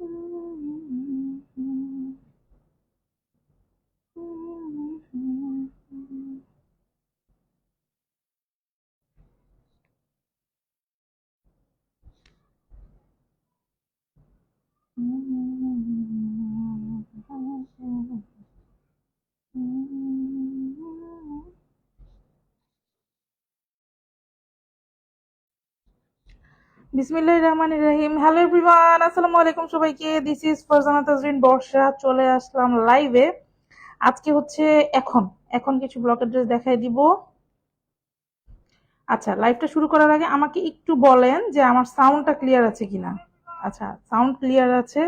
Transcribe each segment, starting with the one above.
Mm. বিসমিল্লাহ রহমান রহিম। Hello everyone আসসালামু আলাইকুম সবাইকে। দিস ইজ ফারজানা তাজরিন বর্ষা চলে আসলাম লাইভে আজকে হচ্ছে এখন। এখন কিছু ব্লকের ড্রেস দেখাই দিব। আচ্ছা লাইভটা শুরু করার আগে আমাকে একটু বলেন যে আমার সাউন্ডটা ক্লিয়ার আছে কিনা। আচ্ছা সাউন্ড ক্লিয়ার আছে।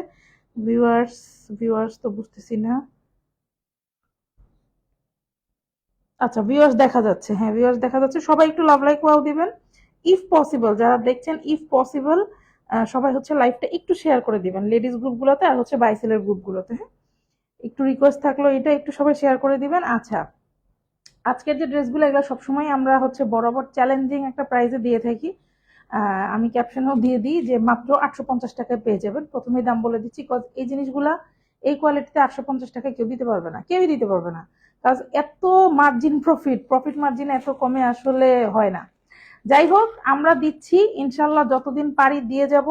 ভিউয়ার্স ভিউয়ার্স তো বুঝতেছি না। আচ্ছা ভিউয়ার্স দেখা যাচ্ছে। হ্যাঁ ভিউয়ার্স দেখা যাচ্ছে। সবাই একটু লাভ লাইক ওয়াও দিবেন। ইফ পসিবল যারা দেখছেন ইফ পসিবল সবাই হচ্ছে লাইভটা একটু শেয়ার করে দিবেন। লেডিস গ্রুপগুলোতে আর হচ্ছে বাইসেলের গ্রুপগুলোতে হ্যাঁ? একটু রিকোয়েস্ট থাকল এটা একটু সবাই শেয়ার করে দিবেন। আচ্ছা আজকের যে ড্রেসগুলো এগুলো সবসময় আমরা হচ্ছে বরাবর চ্যালেঞ্জিং একটা প্রাইজে দিয়ে থাকি। আমি ক্যাপশনেও দিয়ে দিই যে মাত্র আটশো পঞ্চাশ টাকায় পেয়ে যাবেন। প্রথমেই দাম বলে দিচ্ছি কজ এই জিনিসগুলা, এই কোয়ালিটিতে আটশো পঞ্চাশ টাকায় কেউ দিতে পারবে না। কেউই দিতে পারবে না। কাজ এত মার্জিন প্রফিট প্রফিট মার্জিন এত কমে আসলে হয় না। যাই হোক, আমরা দিচ্ছি, ইনশাল্লাহ যতদিন পারি দিয়ে যাব।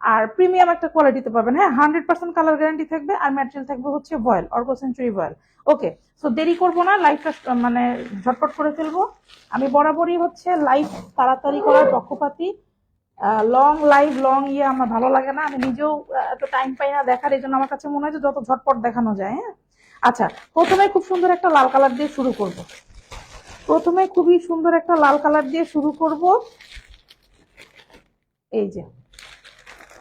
আর প্রিমিয়াম একটা কোয়ালিটিতে পাবেন। হ্যাঁ হান্ড্রেড পার্সেন্ট কালার গ্যারান্টি থাকবে আর ম্যাটেরিয়াল থাকবে হচ্ছে বয়েল অর্গো সেঞ্চুরি বয়েল ওকে সো দেরি করব না লাইভটা মানে ঝটপট করে ফেলব। আমি বরাবরই হচ্ছে লাইভ তাড়াতাড়ি করার পক্ষপাতি। লং লাইভ লং ইয়ে আমার ভালো লাগে না। আমি নিজেও এত টাইম পাই না দেখার, এই জন্য আমার কাছে মনে হয় যে যত ঝটপট দেখানো যায় হ্যাঁ। আচ্ছা প্রথমে খুব সুন্দর একটা লাল কালার দিয়ে শুরু করব। প্রথমে খুবই সুন্দর একটা লাল কালার দিয়ে শুরু করব। এই যে।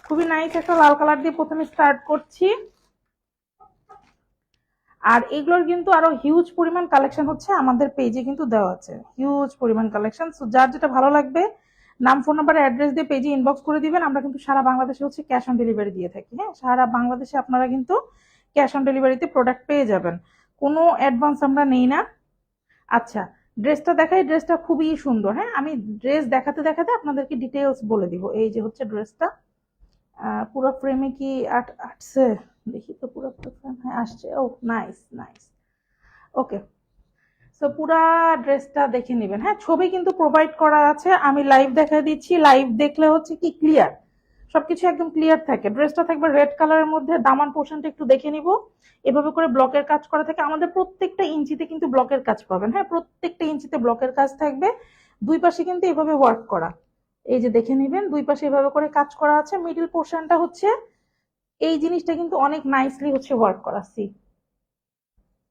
খুবই নাইস একটা লাল কালার দিয়ে প্রথমে স্টার্ট করছি। আর এগুলোর কিন্তু আরও হিউজ পরিমাণ কালেকশন হচ্ছে আমাদের পেজে কিন্তু দেওয়া আছে। হিউজ পরিমাণ কালেকশন সো যার যেটা ভালো লাগবে, নাম ফোন নাম্বার অ্যাড্রেস দিয়ে পেজে ইনবক্স করে দিবেন। আমরা কিন্তু সারা বাংলাদেশে হচ্ছে ক্যাশ অন ডেলিভারি দিয়ে থাকি হ্যাঁ? সারা বাংলাদেশে আপনারা কিন্তু ক্যাশ অন ডেলিভারিতে প্রোডাক্ট পেয়ে যাবেন। কোনো অ্যাডভান্স আমরা নেই না। আচ্ছা ড্রেসটা দেখাই ড্রেসটা খুবই সুন্দর হ্যাঁ? আমি ড্রেস দেখাতে দেখাতে আপনাদেরকে ডিটেলস বলে দিব। এই যে হচ্ছে ড্রেসটা পুরো ফ্রেমে কি আট, আটছে? দেখি তো, পুরো ফ্রেম হ্যাঁ আসছে। ও নাইস নাইস ওকে সো পুরা ড্রেসটা দেখে নেবেন হ্যাঁ? ছবি কিন্তু প্রোভাইড করা আছে। আমি লাইভ দেখা দিচ্ছি। লাইভ দেখলে হচ্ছে কি ক্লিয়ার সবকিছু একদম ক্লিয়ার থাকে। ড্রেসটা থাকবে রেড কালারের মধ্যে, দামান পোর্শনটা একটু দেখে নিব। এভাবে করে ব্লকের কাজ করা থাকে। আমাদের প্রত্যেকটা ইঞ্চিতে কিন্তু ব্লকের কাজ পাবেন। হ্যাঁ প্রত্যেকটা ইঞ্চিতে ব্লকের কাজ থাকবে। দুই পাশে কিন্তু এভাবে ওয়ার্ক করা। এই যে দেখে নেবেন, দুই পাশে এভাবে করে কাজ করা আছে। মিডিল পোর্শনটা হচ্ছে, এই জিনিসটা কিন্তু অনেক নাইসলি হচ্ছে ওয়ার্ক করা সি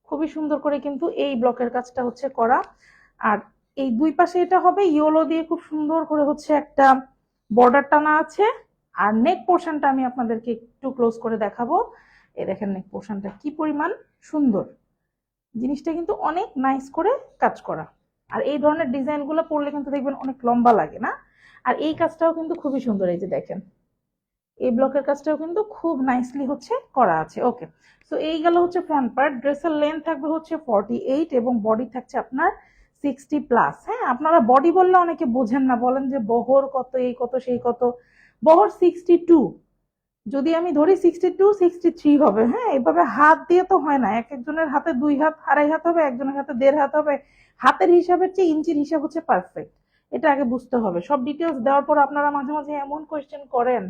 খুবই সুন্দর করে কিন্তু এই ব্লকের কাজটা হচ্ছে করা। আর এই দুই পাশে এটা হবে, ইয়েলো দিয়ে খুব সুন্দর করে হচ্ছে একটা বর্ডার টানা আছে। আর নেক পোর্শনটা আমি আপনাদেরকে একটু ক্লোজ করে দেখাবো। এ দেখেন নেক পোর্শনটা কি পরিমাণ সুন্দর। জিনিসটা কিন্তু অনেক নাইস করে কাজ করা। আর এই ধরনের ডিজাইনগুলো পরলে কিন্তু দেখবেন অনেক লম্বা লাগে না। আর এই কাজটাও কিন্তু খুবই সুন্দর, এই যে দেখেন। এই ব্লকের কাজটাও কিন্তু খুব নাইসলি হচ্ছে, করা আছে। ওকে সো এই গেল হচ্ছে ফ্রন্ট পার্ট ড্রেসের লেন্থ থাকবে হচ্ছে ফর্টি এইট এবং বডি থাকছে আপনার সিক্সটি প্লাস হ্যাঁ আপনারা বডি বললে অনেকে বোঝেন না, বলেন যে বহর কত, এই কত, সেই কত। বহর সিক্সটি টু যদি আমি ধরি সিক্সটি টু সিক্সটি থ্রি হবে হ্যাঁ? এভাবে হাত দিয়ে তো হয় না। এক একজনের হাতে দুই হাত, আড়াই হাত হবে, একজনের হাতে দেড় হাত হবে। হাতের হিসাবের চেয়ে ইঞ্চির হিসাব হচ্ছে পারফেক্ট এটা আগে বুঝতে হবে। সব ডিটেলস দেওয়ার পর আপনারা মাঝে মাঝে এমন কোয়েশ্চেন করেন।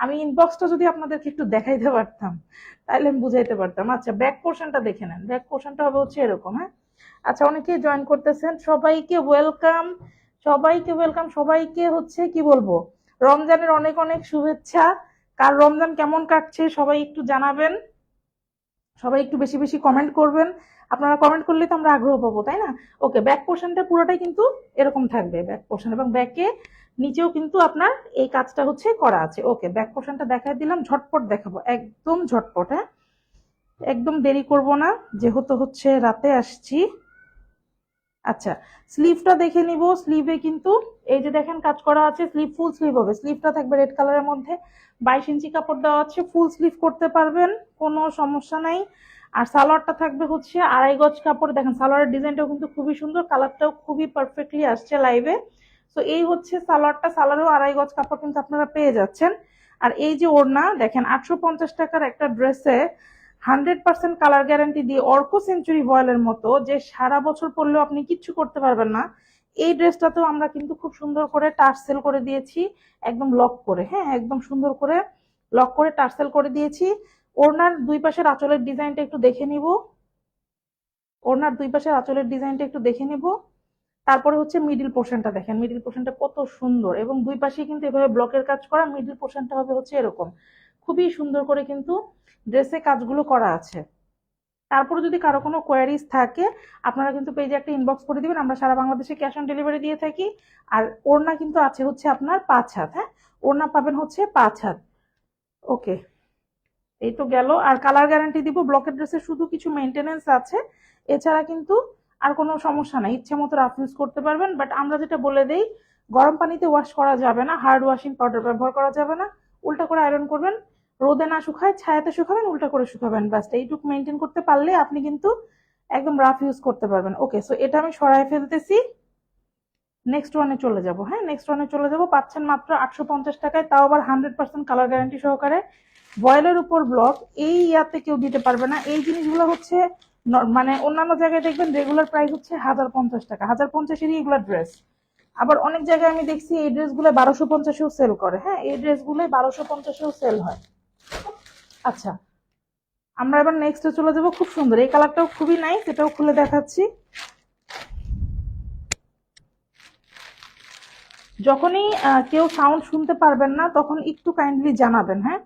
আমি ইনবক্সটা যদি আপনাদেরকে একটু দেখাইতে পারতাম, তাহলে আমি বুঝাইতে পারতাম। আচ্ছা ব্যাক পোর্শনটা দেখে নেন। ব্যাক পোর্শনটা হবে হচ্ছে এরকম হ্যাঁ? আচ্ছা অনেকে জয়েন করতেছেন। সবাইকে ওয়েলকাম সবাইকে ওয়েলকাম সবাইকে হচ্ছে, কি বলব? রমজানের অনেক অনেক শুভেচ্ছা। কার রমজান কেমন কাটছে সবাই একটু জানাবেন। সবাই একটু বেশি বেশি কমেন্ট করবেন। আপনারা কমেন্ট করলে তো আমরা আগ্রহ পাবো, তাই না? ওকে ব্যাক পোর্শনটা পুরোটাই কিন্তু এরকম থাকবে ব্যাক পোর্শন এবং ব্যাকে নিচেও কিন্তু আপনার এই কাজটা হচ্ছে করা আছে। ওকে ব্যাক পোর্শনটা দেখাই দিলাম, ঝটপট দেখাবো, একদম ঝটপট হ্যাঁ? একদম দেরি করব না, যেহেতু হচ্ছে রাতে আসছি। আচ্ছা স্লিভটা দেখে নিব। স্লিভে কিন্তু এই যে দেখেন কাজ করা আছে স্লিভ ফুল স্লিভ হবে। স্লিভটা থাকবে রেড কালারের মধ্যে। বাইশ ইঞ্চি কাপড় দেওয়া আছে ফুল স্লিভ করতে পারবেন, কোনো সমস্যা নাই। আর সালোয়ারটা থাকবে হচ্ছে আড়াই গজ কাপড়। দেখেন, সালোয়ারের ডিজাইনটাও কিন্তু খুবই সুন্দর কালারটাও খুবই পারফেক্টলি আসছে লাইভে তো এই হচ্ছে সালোয়ারটা। সালোয়ারও আড়াই গজ কাপড় কিন্তু আপনারা পেয়ে যাচ্ছেন। আর এই যে ওড়না, দেখেন, আটশো পঞ্চাশ টাকার একটা ড্রেসে হান্ড্রেড পার্সেন্ট কালার গ্যারান্টি দিয়ে অর্কো সেঞ্চুরি ভয়েলের মতো যে সারা বছর পরলেও আপনি কিচ্ছু করতে পারবেন না, এই ড্রেসটাতেও আমরা কিন্তু খুব সুন্দর করে টার্সেল করে দিয়েছি, একদম লক করে হ্যাঁ একদম সুন্দর করে লক করে টার্সেল করে দিয়েছি। ওড়নার দুই পাশের আঁচলের ডিজাইনটা একটু দেখে নিব। ওড়নার দুই পাশের আঁচলের ডিজাইনটা একটু দেখে নিব। তারপরে হচ্ছে মিডিল পোর্শনটা দেখেন মিডিল পোর্শনটা কত সুন্দর এবং দুই পাশে কিন্তু এভাবে ব্লকের কাজ করা মিডিল পোর্শনটা হবে হচ্ছে এরকম। খুবই সুন্দর করে কিন্তু ড্রেসে কাজগুলো করা আছে। তারপরে যদি কারও কোনো কোয়ারিজ থাকে, আপনারা কিন্তু পেজে একটা ইনবক্স করে দিবেন, আমরা সারা বাংলাদেশে ক্যাশ অন ডেলিভারি দিয়ে থাকি। আর ওড়না কিন্তু আছে হচ্ছে আপনার পাঁচ হাত হ্যাঁ? ওড়না পাবেন হচ্ছে পাঁচ হাত। ওকে, এই তো গেল। আর কালার গ্যারান্টি দিব ব্লকের ড্রেসের শুধু কিছু মেনটেনেন্স আছে। এছাড়া কিন্তু আর কোনো সমস্যা নাই, ইচ্ছে মতো রাফ ইউজ করতে পারবেন। বাট আমরা যেটা বলে দেই, গরম পানিতে ওয়াশ করা যাবে না হার্ড ওয়াশিং পাউডার ব্যবহার করা যাবে না। উল্টা করে আয়রন করবেন রোদে না শুকায়, ছায়াতে শুকাবেন, উল্টা করে শুকাবেন, ব্যাস। এইটুকু মেনটেন করতে পারলে আপনি কিন্তু একদম রাফ ইউজ করতে পারবেন। ওকে সো এটা আমি সরাই ফেলতেছি। নেক্সট ওয়ানে চলে যাব হ্যাঁ? নেক্সট ওয়ানে চলে যাব। পাচ্ছেন মাত্র আটশো পঞ্চাশ টাকায়, তাও আবার হান্ড্রেড পার্সেন্ট কালার গ্যারান্টি সহকারে। ভয়েলের উপর ব্লক এই ইয়াতে কেউ দিতে পারবে না। এই জিনিসগুলো হচ্ছে মানে অন্যান্য জায়গায় দেখবেন রেগুলার প্রাইস হচ্ছে হাজার পঞ্চাশ টাকা। হাজার পঞ্চাশেরই এগুলো ড্রেস আবার অনেক জায়গায় আমি দেখছি এই ড্রেসগুলো বারোশো পঞ্চাশেও সেল করে হ্যাঁ? এই ড্রেসগুলো বারোশো পঞ্চাশেও সেল হয়। আচ্ছা আমরা এবার নেক্সটে চলে যাব। খুব সুন্দর, এই কালারটাও খুবই নাইস সেটাও খুলে দেখাচ্ছি। যখনই কেউ সাউন্ড শুনতে পারবেন না, তখন একটু কাইন্ডলি জানাবেন হ্যাঁ?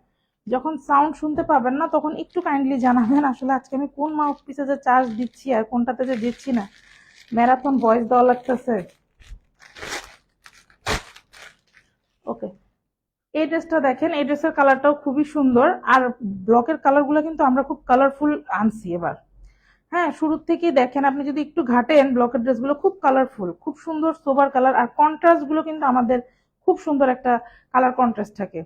যখন সাউন্ড শুনতে পাবেন না, তখন একটু কাইন্ডলি জানাবেন, আসলে আজকে আমি কোন মাউথ পিসে যে চার্জ দিচ্ছি আর কোনটাতে যে দিচ্ছি না। ম্যারাথন ভয়েস দেওয়া লাগতেছে। ওকে এই ড্রেসটা দেখেন, এই ড্রেসের কালারটাও খুবই সুন্দর। আর ব্লকের কালারগুলো কিন্তু আমরা খুব কালারফুল আনছি এবার। হ্যাঁ শুরুর থেকেই দেখেন, আপনি যদি একটু ঘাটেন, ব্লকের ড্রেসগুলো খুব কালারফুল খুব সুন্দর সোবার কালার আর কন্ট্রাস্টগুলো কিন্তু আমাদের খুব সুন্দর একটা কালার কন্ট্রাস্ট থাকে।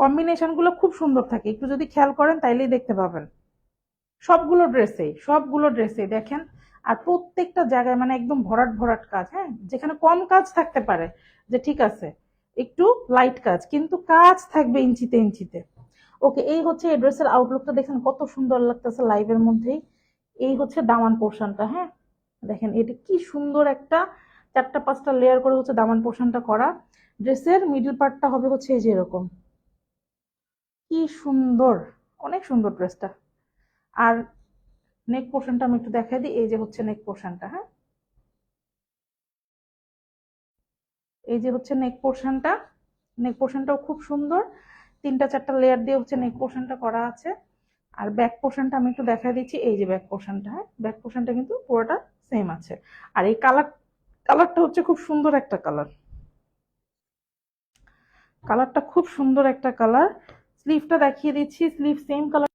কম্বিনেশনগুলো খুব সুন্দর থাকে। একটু যদি খেয়াল করেন, তাইলেই দেখতে পাবেন। সবগুলো ড্রেসেই সবগুলো ড্রেসেই দেখেন। আর প্রত্যেকটা জায়গায় মানে একদম ভরাট ভরাট কাজ হ্যাঁ? যেখানে কম কাজ থাকতে পারে, যে ঠিক আছে একটু লাইট কাজ, কিন্তু কাজ থাকবে ইঞ্চিতে ইঞ্চিতে। ওকে এই হচ্ছে এই ড্রেসের আউটলুকটা দেখেন কত সুন্দর লাগতেছে লাইভের মধ্যেই। এই হচ্ছে দামান পোর্শনটা হ্যাঁ? দেখেন, এটা কি সুন্দর একটা চারটা পাঁচটা লেয়ার করে হচ্ছে দামান পোর্শনটা করা। ড্রেসের মিডল পার্টটা হবে হচ্ছে এই যে এরকম। কি সুন্দর, অনেক সুন্দর ড্রেসটা আর নেক পোর্শনটা আমি একটু দেখাই দিই, এই যে হচ্ছে নেক পোর্শনটা হ্যাঁ? এই যে হচ্ছে নেক পোর্শনটা নেক পোর্শনটাও খুব সুন্দর। তিনটা, চারটা লেয়ার দিয়ে হচ্ছে নেক পোর্শনটা করা আছে। আর ব্যাক পোর্শনটা আমি একটু দেখাই দিচ্ছি, এই যে ব্যাক পোর্শনটা হ্যাঁ? ব্যাক পোর্শনটা কিন্তু পুরোটা সেম আছে। আর এই কালার কালারটা হচ্ছে খুব সুন্দর একটা কালার কালারটা খুব সুন্দর একটা কালার স্লিভটা দেখিয়ে দিচ্ছি স্লিভ সেম কালার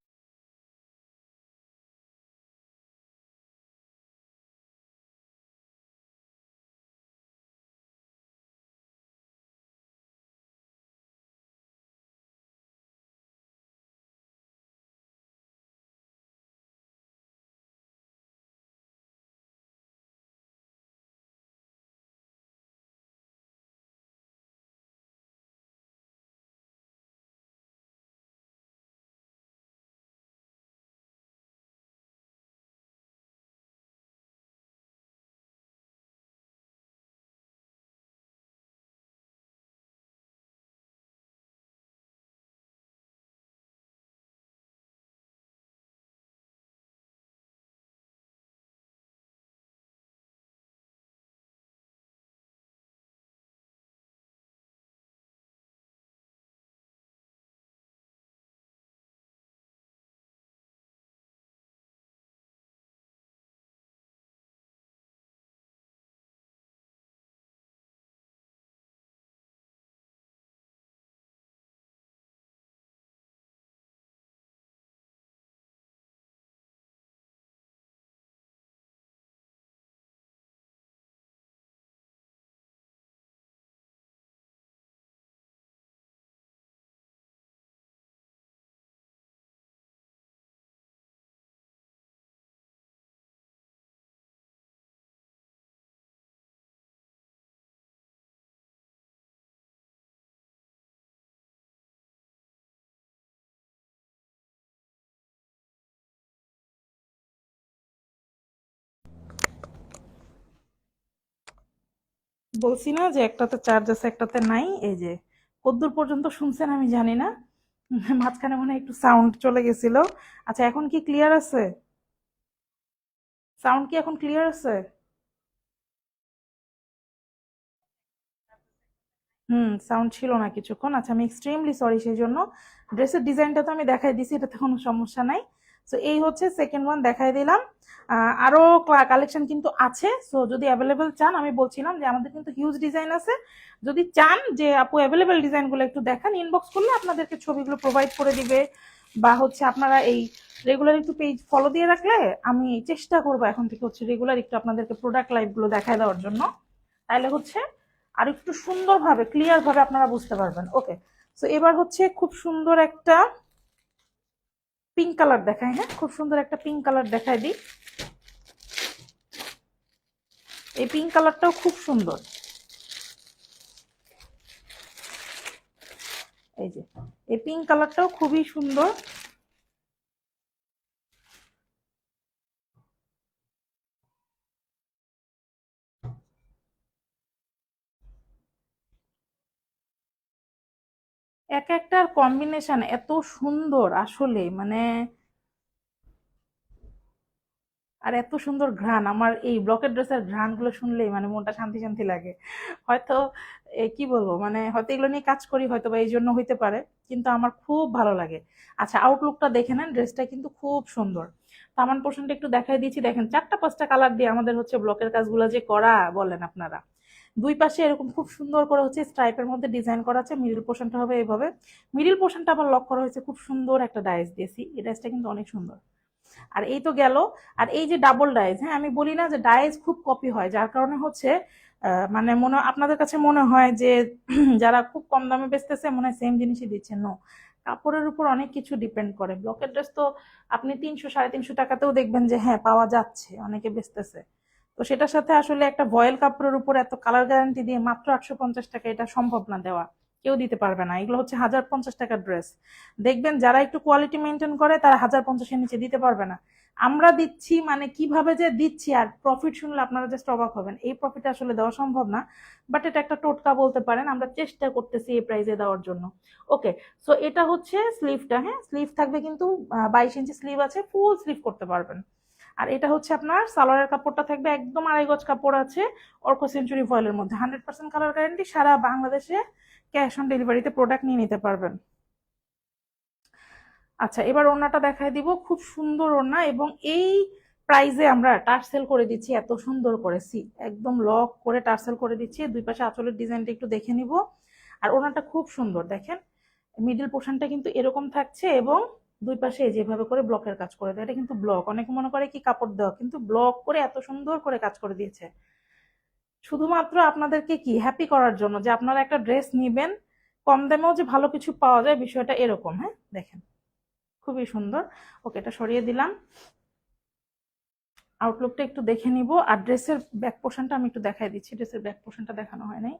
বলছি না যে একটাতে চার্জ আছে, একটাতে নাই। এই যে, কদ্দূর পর্যন্ত শুনছেন আমি জানি না। মাঝখানে মনে একটু সাউন্ড চলে গেছিল। আচ্ছা এখন কি ক্লিয়ার আছে? সাউন্ড কি এখন ক্লিয়ার আছে? হুম সাউন্ড ছিল না কিছুক্ষণ। আচ্ছা আমি এক্সট্রিমলি সরি সেই জন্য। ড্রেসের ডিজাইনটা তো আমি দেখাই দিছি, এটাতে কোনো সমস্যা নাই। সো এই হচ্ছে সেকেন্ড ওয়ান দেখাই দিলাম। আহ, আরও কালেকশন কিন্তু আছে। সো যদি অ্যাভেলেবেল চান আমি বলছিলাম যে আমাদের কিন্তু হিউজ ডিজাইন আছে। যদি চান যে আপু অ্যাভেলেবেল ডিজাইনগুলো একটু দেখান ইনবক্স করলে আপনাদেরকে ছবিগুলো প্রোভাইড করে দিবে। বা হচ্ছে আপনারা এই রেগুলার একটু পেজ ফলো দিয়ে রাখলে আমি চেষ্টা করব এখন থেকে হচ্ছে রেগুলার একটু আপনাদেরকে প্রোডাক্ট লাইভগুলো দেখায় দেওয়ার জন্য। তাহলে হচ্ছে আর একটু সুন্দরভাবে ক্লিয়ার ভাবে আপনারা বুঝতে পারবেন। ওকে সো এবার হচ্ছে খুব সুন্দর একটা পিঙ্ক কালার দেখায় হ্যাঁ? খুব সুন্দর একটা পিঙ্ক কালার দেখায় দিই। এই পিঙ্ক কালারটাও খুব সুন্দর। এই যে, এই পিঙ্ক কালারটাও খুবই সুন্দর। এক একটার কম্বিনেশন এত সুন্দর আসলে মানে আর এত সুন্দর ঘ্রাণ। আমার এই ব্লকের ড্রেসের ঘ্রাণগুলো শুনলেই মানে মনটা শান্তি শান্তি লাগে। হয়তো কি বলব মানে হয়তো এগুলো নিয়ে কাজ করি, হয়তো বা এই জন্য হইতে পারে, কিন্তু আমার খুব ভালো লাগে। আচ্ছা আউটলুকটা দেখে নেন ড্রেসটা কিন্তু খুব সুন্দর। তামান পোর্শনটা একটু দেখাই দিয়েছি দেখেন, চারটা পাঁচটা কালার দিয়ে আমাদের হচ্ছে ব্লকের কাজগুলো যে করা বলেন আপনারা। দুই পাশে এরকম খুব সুন্দর করে হচ্ছে স্ট্রাইপের মধ্যে ডিজাইন করা আছে মিডিল পোর্শনটা হবে এইভাবে। মিডিল পোর্শনটা আবার লক করা হয়েছে, খুব সুন্দর একটা ডাইস দিয়েছি। এই ডাইসটা কিন্তু অনেক সুন্দর। আর এই তো গেল। আর এই যে ডাবল ডাইস হ্যাঁ আমি বলি না যে ডাইস খুব কপি হয়, যার কারণে হচ্ছে মানে মনে, আপনাদের কাছে মনে হয় যে যারা খুব কম দামে বেচতেছে, মনে হয় সেম জিনিসই দিচ্ছে। নো কাপড়ের উপর অনেক কিছু ডিপেন্ড করে। ব্লকের ড্রেস তো আপনি তিনশো, সাড়ে তিনশো টাকাতেও দেখবেন যে হ্যাঁ পাওয়া যাচ্ছে, অনেকে বেচতেছে। তো সেটার সাথে আসলে একটা ভয়েল কাপড়ের উপর এত কালার গ্যারান্টি দিয়ে মাত্র আটশো পঞ্চাশ টাকা এটা সম্ভব না দেওয়া। কেউ দিতে পারবে না। এগুলো হচ্ছে হাজার পঞ্চাশ টাকার ড্রেস দেখবেন যারা একটু কোয়ালিটি মেনটেন করে, তারা হাজার পঞ্চাশের নিচে দিতে পারবে না। আমরা দিচ্ছি মানে কীভাবে যে দিচ্ছি, আর প্রফিট শুনলে আপনারা জাস্ট অবাক হবেন। এই প্রফিট আসলে দেওয়া সম্ভব না বাট এটা একটা টোটকা বলতে পারেন। আমরা চেষ্টা করতেছি এই প্রাইজে দেওয়ার জন্য। ওকে সো এটা হচ্ছে স্লিভটা হ্যাঁ? স্লিভ থাকবে কিন্তু বাইশ ইঞ্চি স্লিভ আছে ফুল স্লিভ করতে পারবেন। আর এটা হচ্ছে আপনার সালোয়ারের কাপড়টা থাকবে একদম আড়াই গজ কাপড় আছে অর্কো সেঞ্চুরি ফয়েলের মধ্যে। হান্ড্রেড পার্সেন্ট কালার গ্যারান্টি সারা বাংলাদেশে ক্যাশ অন ডেলিভারিতে প্রোডাক্ট নিয়ে নিতে পারবেন। আচ্ছা এবার ওড়নাটা দেখায় দিব। খুব সুন্দর ওড়না এবং এই প্রাইজে আমরা টার্সেল করে দিচ্ছি এত সুন্দর করে। সি, একদম লক করে টার্সেল করে দিচ্ছি। দুই পাশে আঁচলের ডিজাইনটা একটু দেখে নিব। আর ওড়নাটা খুব সুন্দর, দেখেন। মিডল পোর্শনটা কিন্তু এরকম থাকছে এবং দুই পাশে যেভাবে করে ব্লকের কাজ করে দেয়, এটা কিন্তু ব্লক। অনেকে মনে করে কি কাপড় দেওয়া, কিন্তু ব্লক করে এত সুন্দর করে কাজ করে দিয়েছে। শুধুমাত্র আপনাদেরকে কি হ্যাপি করার জন্য যে আপনারা একটা ড্রেস নিবেন, কম দামেও যে ভালো কিছু পাওয়া যায় বিষয়টা এরকম হ্যাঁ? দেখেন, খুবই সুন্দর। ওকে, এটা সরিয়ে দিলাম। আউটলুকটা একটু দেখে নিব। আর ড্রেসের ব্যাক পোর্শনটা আমি একটু দেখাই দিচ্ছি। ড্রেসের ব্যাক পোর্শনটা দেখানো হয় নাই।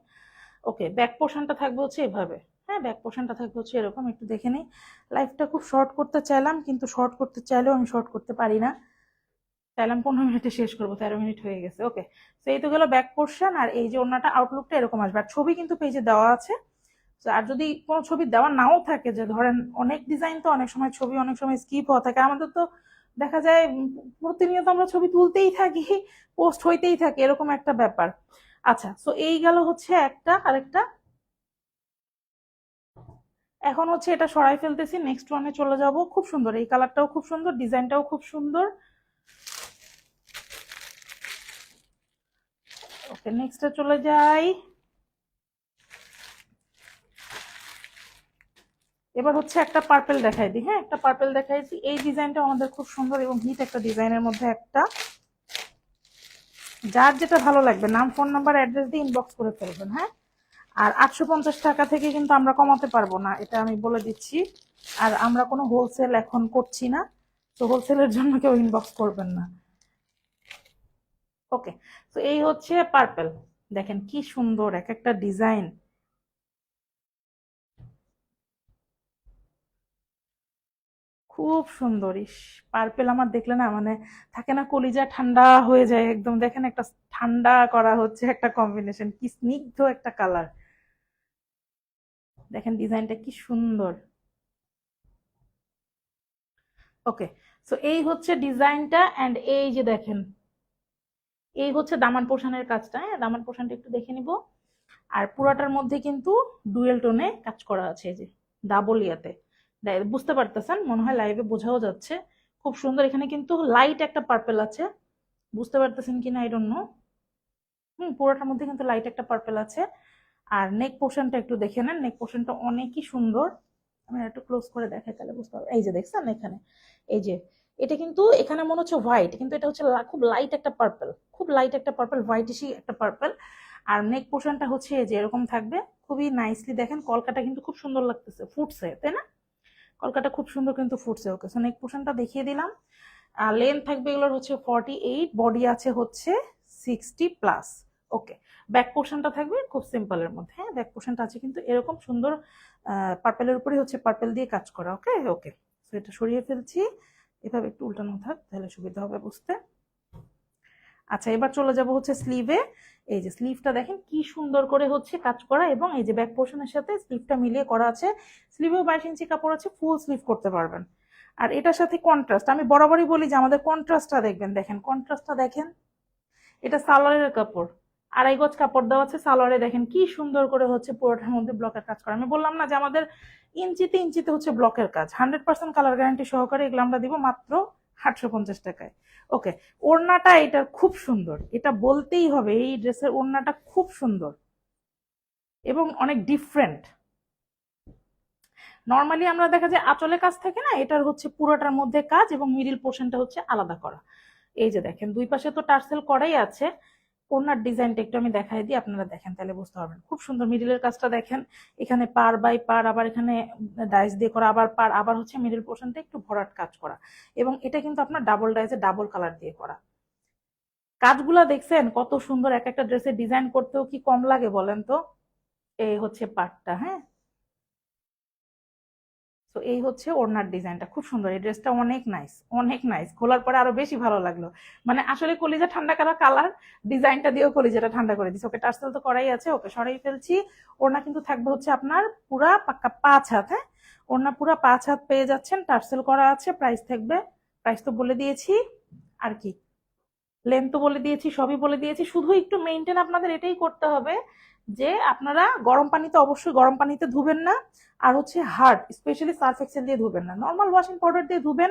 ওকে ব্যাক পোর্শনটা থাকবে হচ্ছে এভাবে। হ্যাঁ ব্যাক পোর্শনটা থাকবে হচ্ছে এরকম, একটু দেখে নিই। লাইফটা খুব শর্ট করতে চাইলাম, কিন্তু শর্ট করতে চাইলেও আমি শর্ট করতে পারি না। চাইলাম পনেরো মিনিটে শেষ করব, তেরো মিনিট হয়ে গেছে। ওকে তো এই তো গেলো ব্যাক পোর্শন আর এই যে ওনাটা আউটলুকটা এরকম আসবে। আর ছবি কিন্তু পেজে দেওয়া আছে। আর যদি কোনো ছবি দেওয়া নাও থাকে, যে ধরেন অনেক ডিজাইন তো অনেক সময় ছবি অনেক সময় স্কিপ হওয়া থাকে, আমাদের তো দেখা যায় প্রতিনিয়ত আমরা ছবি তুলতেই থাকি পোস্ট হইতেই থাকে, এরকম একটা ব্যাপার। আচ্ছা সো এই গেল হচ্ছে একটা, আরেকটা। এখন হচ্ছে এটা সরাই ফেলতেছি নেক্সট ওয়ানে চলে যাব। খুব সুন্দর, এই কালারটাও খুব সুন্দর ডিজাইনটাও খুব সুন্দর। ওকে নেক্সটে চলে যাই। এবার হচ্ছে একটা পার্পেল দেখাই দিই হ্যাঁ? একটা পার্পেল দেখাইছি। এই ডিজাইনটা আমাদের খুব সুন্দর এবং হিট একটা ডিজাইনের মধ্যে একটা। যার যেটা ভালো লাগবে, নাম, ফোন নাম্বার অ্যাড্রেস দিয়ে ইনবক্স করে ফেলবেন হ্যাঁ? আর আটশো পঞ্চাশ টাকা থেকে কিন্তু আমরা কমাতে পারব না, এটা আমি বলে দিচ্ছি। আর আমরা কোনো হোলসেল এখন করছি না, তো হোলসেলের জন্য কেউ ইনবক্স করবেন না। ওকে তো এই হচ্ছে পার্পেল দেখেন কি সুন্দর, এক একটা ডিজাইন খুব সুন্দর। পার্পেল আমার দেখলে না মানে থাকে না কলিজা ঠান্ডা হয়ে যায় একদম। দেখেন একটা ঠান্ডা করা হচ্ছে একটা কম্বিনেশন কি স্নিগ্ধ একটা কালার দেখেন ডিজাইনটা কি সুন্দর। ওকে সো এই হচ্ছে ডিজাইনটা অ্যান্ড এই যে দেখেন, এই হচ্ছে দামান পোষণের কাজটা। হ্যাঁ দামান পোষণটা একটু দেখে নিব। আর পুরাটার মধ্যে কিন্তু ডুয়েল টোনে কাজ করা আছে এই যে ইয়াতে। বুঝতে পারতেছেন? মনে হয় লাইভে বোঝাও যাচ্ছে। খুব সুন্দর, এখানে কিন্তু লাইট একটা পার্পেল আছে। বুঝতে পারতেছেন কিনা? আই ডোন্ট নো হুম, পুরোটার মধ্যে কিন্তু লাইট একটা পার্পেল আছে। আর নেক পোর্শনটা একটু দেখে নেন। নেক পোর্শনটা অনেকই সুন্দর। আমি একটু ক্লোজ করে দেখাই, তাহলে বুঝতে পারব। এই যে দেখছেন এখানে? এই যে, এটা কিন্তু এখানে মনে হচ্ছে হোয়াইট কিন্তু এটা হচ্ছে খুব লাইট একটা পার্পেল খুব লাইট একটা পার্পল হোয়াইটিশই একটা পার্পেল আর নেক পোর্শনটা হচ্ছে যে, এরকম থাকবে। খুবই নাইসলি দেখেন কলকাটা কিন্তু খুব সুন্দর লাগতেছে, ফুটছে, তাই না? কলকাটা খুব সুন্দর কিন্তু ফুটছে, ওকে। সো নেক দেখিয়ে দিলাম। আর লেন্থ থাকবে এগুলোর হচ্ছে ফর্টি এইট বডি আছে হচ্ছে সিক্সটি প্লাস ওকে ব্যাক পোর্শনটা থাকবে খুব সিম্পলের মধ্যে হ্যাঁ? ব্যাক পোর্শনটা আছে কিন্তু এরকম সুন্দর পার্পেলের উপরে হচ্ছে পার্পেল দিয়ে কাজ করা ওকে ওকে সো এটা সরিয়ে ফেলছি। এভাবে একটু উল্টানো থাক, তাহলে সুবিধা হবে বুঝতে। আচ্ছা এবার চলে যাব হচ্ছে স্লিভে এই যে স্লিভটা দেখেন কি সুন্দর করে হচ্ছে কাজ করা এবং এই যে ব্যাক পোর্শনের সাথে স্লিভটা মিলিয়ে করা আছে। স্লিভেও বাইশ ইঞ্চি কাপড় আছে ফুল স্লিভ করতে পারবেন। আর এটার সাথে কন্ট্রাস্ট আমি বরাবরই বলি যে আমাদের কন্ট্রাস্টটা দেখবেন, দেখেন কন্ট্রাস্টটা দেখেন। এটা সালোয়ারের কাপড়, আড়াই গজ কাপড় দেওয়া আছে সালোয়ারে, দেখেন কি সুন্দর করে হচ্ছে পুরোটার মধ্যে ব্লকের কাজ করা। আমি বললাম না যে আমাদের ইঞ্চিতে ইঞ্চিতে হচ্ছে ব্লকের কাজ হান্ড্রেড পার্সেন্ট কালার গ্যারান্টি সহকারে এগুলো আমরা দিব মাত্র আটশো পঞ্চাশ টাকায়। ওকে, ওড়নাটা এটার খুব সুন্দর। এটা বলতেই হবে, এই ড্রেসের ওড়নাটা খুব সুন্দর। এবং অনেক ডিফারেন্ট নর্মালি আমরা দেখা যায় আঁচলের কাজ থাকে না, এটার হচ্ছে পুরোটার মধ্যে কাজ এবং মিডিল পোর্শনটা হচ্ছে আলাদা করা। এই যে দেখেন, দুই পাশে তো টার্সেল করাই আছে। ওড়নার ডিজাইনটা একটু আমি দেখাই দিই, আপনারা দেখেন, তাহলে বুঝতে পারবেন। খুব সুন্দর মিডিলের কাজটা দেখেন, এখানে পার বাই পার, আবার এখানে ডাইস দিয়ে করা, আবার পার, আবার হচ্ছে মিডিল পোর্শনটা একটু ভরাট কাজ করা। এবং এটা কিন্তু আপনার ডাবল ডাইসে ডাবল কালার দিয়ে করা। কাজগুলা দেখছেন, কত সুন্দর এক একটা ড্রেসের ডিজাইন করতেও কি কম লাগে বলেন তো? এই হচ্ছে পার্টটা হ্যাঁ? এই হচ্ছে ওড়নার ডিজাইনটা। খুব সুন্দর, এই ড্রেসটা অনেক নাইস অনেক নাইস খোলার পরে আরও বেশি ভালো লাগল। মানে আসলে কলিজা ঠান্ডা করা কালার ডিজাইনটা দিয়েও কলিজাটা ঠান্ডা করে দিচ্ছে ওকে টার্সেল তো করাই আছে, ওকে সরাই ফেলছি। ওড়না কিন্তু থাকবে হচ্ছে আপনার পুরা পাক্কা পাঁচ হাত হ্যাঁ? ওড়না পুরা পাঁচ হাত পেয়ে যাচ্ছেন, টার্সেল করা আছে প্রাইস থাকবে। প্রাইস তো বলে দিয়েছি। আর কি? লেন্থ তো বলে দিয়েছি, সবই বলে দিয়েছি। শুধু একটু মেনটেন আপনাদের এটাই করতে হবে যে আপনারা গরম পানিতে অবশ্যই গরম পানিতে ধুবেন না। আর হচ্ছে হার্ড স্পেশালি সার্ফ এক্সেল দিয়ে ধুবেন না। নর্মাল ওয়াশিং পাউডার দিয়ে ধুবেন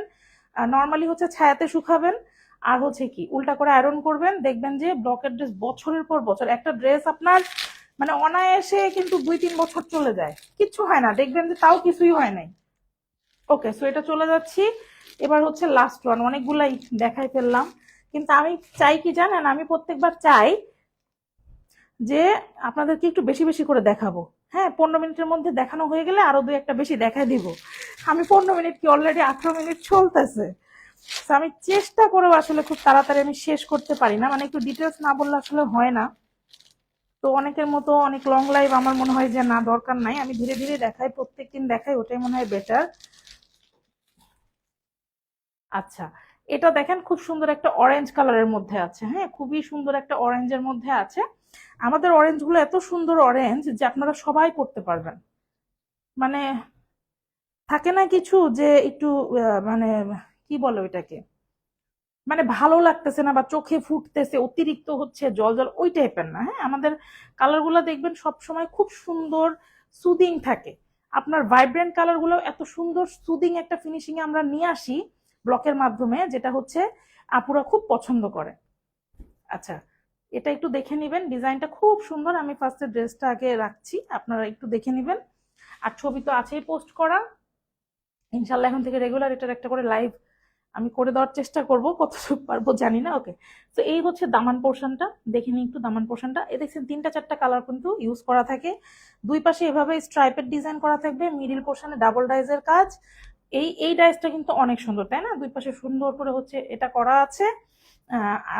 নর্মালি হচ্ছে ছায়াতে শুকাবেন। আর হচ্ছে কি, উল্টা করে আয়রন করবেন। দেখবেন যে ব্লকের ড্রেস বছরের পর বছর, একটা ড্রেস আপনার মানে অনায়াসে কিন্তু দুই তিন বছর চলে যায়। কিচ্ছু হয় না। দেখবেন যে তাও কিছুই হয় নাই। ওকে সো এটা চলে যাচ্ছি। এবার হচ্ছে লাস্ট ওয়ান অনেকগুলাই দেখাই ফেললাম। কিন্তু আমি চাই কি জানেন? আমি প্রত্যেকবার চাই যে আপনাদেরকে একটু বেশি বেশি করে দেখাবো। হ্যাঁ পনেরো মিনিটের মধ্যে দেখানো হয়ে গেলে আরও দুই একটা বেশি দেখাই দিব। আমি পনেরো মিনিট কি অলরেডি আঠারো মিনিট চলতেছে? আমি চেষ্টা করেও আসলে খুব তাড়াতাড়ি আমি শেষ করতে পারি না। মানে একটু ডিটেলস না বললে আসলে হয় না। তো অনেকের মতো অনেক লং লাইভ আমার মনে হয় যে না, দরকার নাই। আমি ধীরে ধীরে দেখাই প্রত্যেক দিন দেখাই, ওটাই মনে হয় বেটার আচ্ছা এটা দেখেন খুব সুন্দর একটা অরেঞ্জ কালারের মধ্যে আছে। হ্যাঁ খুবই সুন্দর একটা অরেঞ্জের মধ্যে আছে। আমাদের অরেঞ্জগুলো এত সুন্দর অরেঞ্জ যে আপনারা সবাই পড়তে পারবেন। মানে থাকে না কিছু যে একটু মানে কি বলে ওইটাকে? মানে ভালো লাগতেছে না বা চোখে ফুটতেছে, অতিরিক্ত হচ্ছে, জল জল, ওই টাইপের না হ্যাঁ? আমাদের কালারগুলো দেখবেন সব সময় খুব সুন্দর সুদিং থাকে। আপনার ভাইব্রেন্ট কালারগুলো এত সুন্দর সুদিং একটা ফিনিশিং এ আমরা নিয়ে আসি ব্লকের মাধ্যমে, যেটা হচ্ছে আপুরা খুব পছন্দ করে। আচ্ছা এটা একটু দেখে নেবেন। ডিজাইনটা খুব সুন্দর। আমি ফার্স্টে ড্রেসটা আগে রাখছি। আপনারা একটু দেখে নেবেন। আর ছবি তো আছেই পোস্ট করা ইনশাল্লাহ এখন থেকে রেগুলার এটার একটা করে লাইভ আমি করে দেওয়ার চেষ্টা করব। কতটুকু পারব জানি না ওকে তো এই হচ্ছে দামান পোর্শনটা। দেখে নিই একটু দামান পোর্শনটা। এ দেখছেন, তিনটা চারটা কালার কিন্তু ইউজ করা থাকে। দুই পাশে এভাবে স্ট্রাইপের ডিজাইন করা থাকবে। মিডিল পোর্শনে ডাবল ডাইজের কাজ। এই এই ডাইসটা কিন্তু অনেক সুন্দর, তাই না? দুই পাশে সুন্দর করে হচ্ছে এটা করা আছে।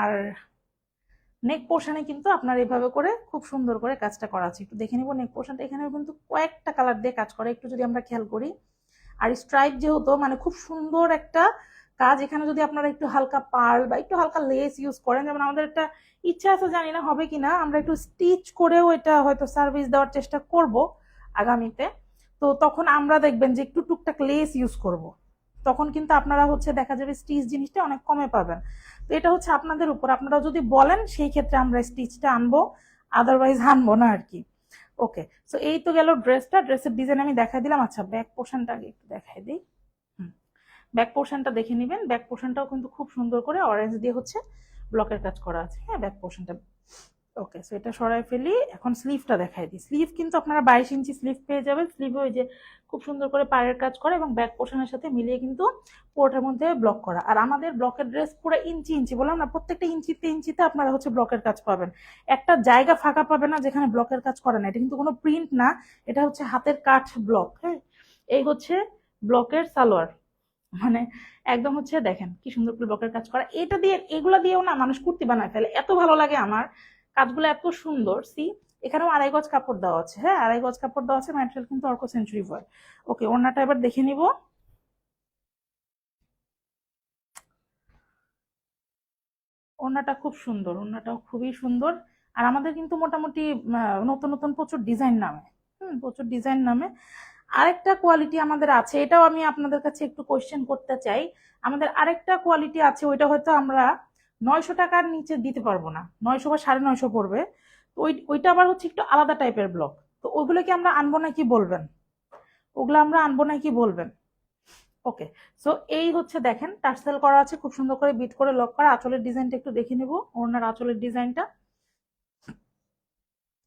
আর নেক পোর্শনে কিন্তু আপনার এভাবে করে খুব সুন্দর করে কাজটা করা আছে। একটু দেখে নিব নেক পোর্শনটা এখানেও কিন্তু কয়েকটা কালার দিয়ে কাজ করে। একটু যদি আমরা খেয়াল করি, আর স্ট্রাইপ যেহেতু মানে খুব সুন্দর একটা কাজ। এখানে যদি আপনারা একটু হালকা পার্ল বা একটু হালকা লেস ইউজ করেন, যেমন আমাদের একটা ইচ্ছা আছে, জানি না হবে কিনা, আমরা একটু স্টিচ করেও এটা হয়তো সার্ভিস দেওয়ার চেষ্টা করব আগামীতে। তো তখন আমরা দেখবেন যে একটু টুকটাক লেস ইউজ করব। তখন কিন্তু আপনারা হচ্ছে দেখা যাবে স্টিচ জিনিসটা অনেক কমে পাবেন। তো এটা হচ্ছে আপনাদের উপর। আপনারা যদি বলেন, সেই ক্ষেত্রে আমরা স্টিচটা আনব আদারওয়াইজ আনব না আর কি। ওকে সো এই তো গেল ড্রেসটা ড্রেসের ডিজাইন আমি দেখাই দিলাম। আচ্ছা ব্যাক পোর্শনটা একটু দেখাই দিই। ব্যাক পোর্শনটা দেখে নেবেন। ব্যাক পোর্শনটাও কিন্তু খুব সুন্দর করে অরেঞ্জ দিয়ে হচ্ছে ব্লকের কাজ করা আছে। হ্যাঁ ব্যাক পোর্শনটা ওকে সো এটা সরাই ফেলি। এখন স্লিভটা দেখাই দিই। স্লিভ কিন্তু আপনারা বাইশ ইঞ্চি স্লিভ পেয়ে যাবেন। স্লিভে ওই যে খুব সুন্দর করে পায়ের কাজ করা এবং ব্যাক পোর্শনের সাথে মিলিয়ে কিন্তু পোর্টের মধ্যে ব্লক করা। আর আমাদের ব্লকের ড্রেস পুরো ইঞ্চি ইঞ্চি, বললাম না, প্রত্যেকটা ইঞ্চিতে ইঞ্চিতে আপনারা হচ্ছে ব্লকের কাজ পাবেন। একটা জায়গা ফাঁকা পাবে না যেখানে ব্লকের কাজ করে না। এটা কিন্তু কোনো প্রিন্ট না, এটা হচ্ছে হাতের কাঠ ব্লক হ্যাঁ? এই হচ্ছে ব্লকের সালোয়ার। মানে একদম হচ্ছে দেখেন কি সুন্দর করে ব্লকের কাজ করা। এটা দিয়ে, এগুলো দিয়েও না মানুষ কুর্তি বানায় ফেলে। এত ভালো লাগে আমার। কাজগুলো এত সুন্দর। সি এখানেও আড়াই গজ কাপড় দেওয়া আছে। হ্যাঁ আড়াই গজ কাপড় দেওয়া আছে, ম্যাটেরিয়াল কিন্তু অর্ক সেঞ্চুরি ভয়েল ওকে ওনাটা এবার দেখে নিব। ওড়নাটা খুব সুন্দর, ওড়নাটাও খুবই সুন্দর। আর আমাদের কিন্তু মোটামুটি নতুন নতুন প্রচুর ডিজাইন নামে। হুম, প্রচুর ডিজাইন নামে। আরেকটা কোয়ালিটি আমাদের আছে, এটাও আমি আপনাদের কাছে একটু কোয়েশ্চেন করতে চাই। আমাদের আরেকটা কোয়ালিটি আছে, ওইটা হয়তো আমরা নয়শো টাকার নিচে দিতে পারব না। নয়শো বা সাড়ে নয়শো পড়বে। তো ওই, ওইটা আবার হচ্ছে একটু আলাদা টাইপের ব্লক তো ওগুলো কি আমরা আনব না কি বলবেন? ওগুলো আমরা আনব না কি বলবেন? ওকে সো এই হচ্ছে দেখেন টার্সেল করা আছে, খুব সুন্দর করে বিট করে লক করা। আঁচলের ডিজাইনটা একটু দেখে নেব ওনার আঁচলের ডিজাইনটা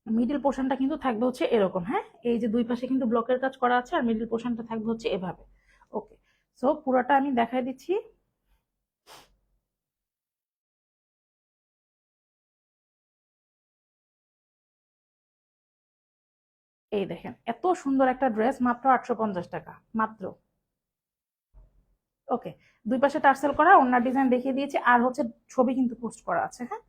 মিডিল পোর্শনটা কিন্তু থাকবে হচ্ছে এরকম হ্যাঁ? এই যে দুই পাশে কিন্তু ব্লকের কাজ করা আছে, আর মিডিল পোর্শনটা থাকবে হচ্ছে এভাবে। ওকে সো পুরোটা আমি দেখাই দিচ্ছি। এই দেখেন, এত সুন্দর একটা ড্রেস মাত্র আটশো পঞ্চাশ টাকা, মাত্র। ওকে দুই পাশে টার্সেল করা অন্য ডিজাইন দেখিয়ে দিয়েছি, আর হচ্ছে ছবি কিন্তু পোস্ট করা আছে হ্যাঁ?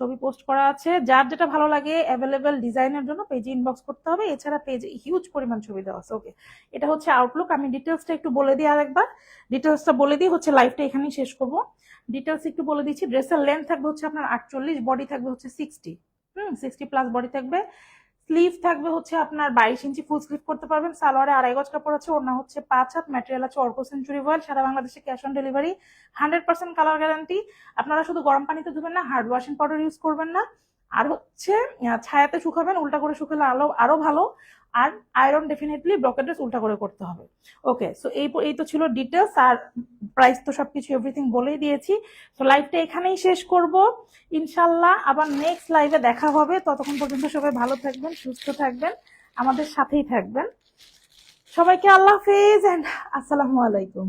ছবি পোস্ট করা আছে, যার যেটা ভালো লাগে অ্যাভেলেবেল ডিজাইনের জন্য পেজে ইনবক্স করতে হবে, এছাড়া পেজে হিউজ পরিমাণ ছবি দেওয়া আছে ওকে এটা হচ্ছে আউটলুক আমি ডিটেলসটা একটু বলে দিই আর একবার ডিটেলসটা বলে দিই, হচ্ছে লাইভটা এখানেই শেষ করব। ডিটেলস একটু বলে দিচ্ছি ড্রেসের লেন্থ থাকবে হচ্ছে আপনার আটচল্লিশ বডি থাকবে হচ্ছে sixty hmm sixty plus body থাকবে। স্লিভ থাকবে হচ্ছে আপনার বাইশ ইঞ্চি ফুল স্লিভ করতে পারবেন। সালোয়ারে আড়াই গজ কাপড় আছে ওনা হচ্ছে পাঁচ হাত ম্যাটেরিয়াল আছে অর্ক সেঞ্চুরি ওয়েল সারা বাংলাদেশে cash on delivery hundred percent colour guarantee আপনারা শুধু গরম পানিতে ধুবেন না হার্ড ওয়াশিং পাউডার ইউজ করবেন না। আর হচ্ছে ছায়াতে শুকাবেন, উল্টা করে শুকালে আলো আরও ভালো। আর আয়রন ডেফিনেটলি ড্রেস উল্টা করে করতে হবে। ওকে সো এই এই তো ছিল ডিটেলস আর প্রাইস তো সবকিছু এভরিথিং বলেই দিয়েছি। তো লাইভটা এখানেই শেষ করব। ইনশাল্লাহ আবার নেক্সট লাইভে দেখা হবে। ততক্ষণ পর্যন্ত সবাই ভালো থাকবেন, সুস্থ থাকবেন, আমাদের সাথেই থাকবেন। সবাইকে আল্লাহ হাফেজ এন্ড আসসালামু আলাইকুম।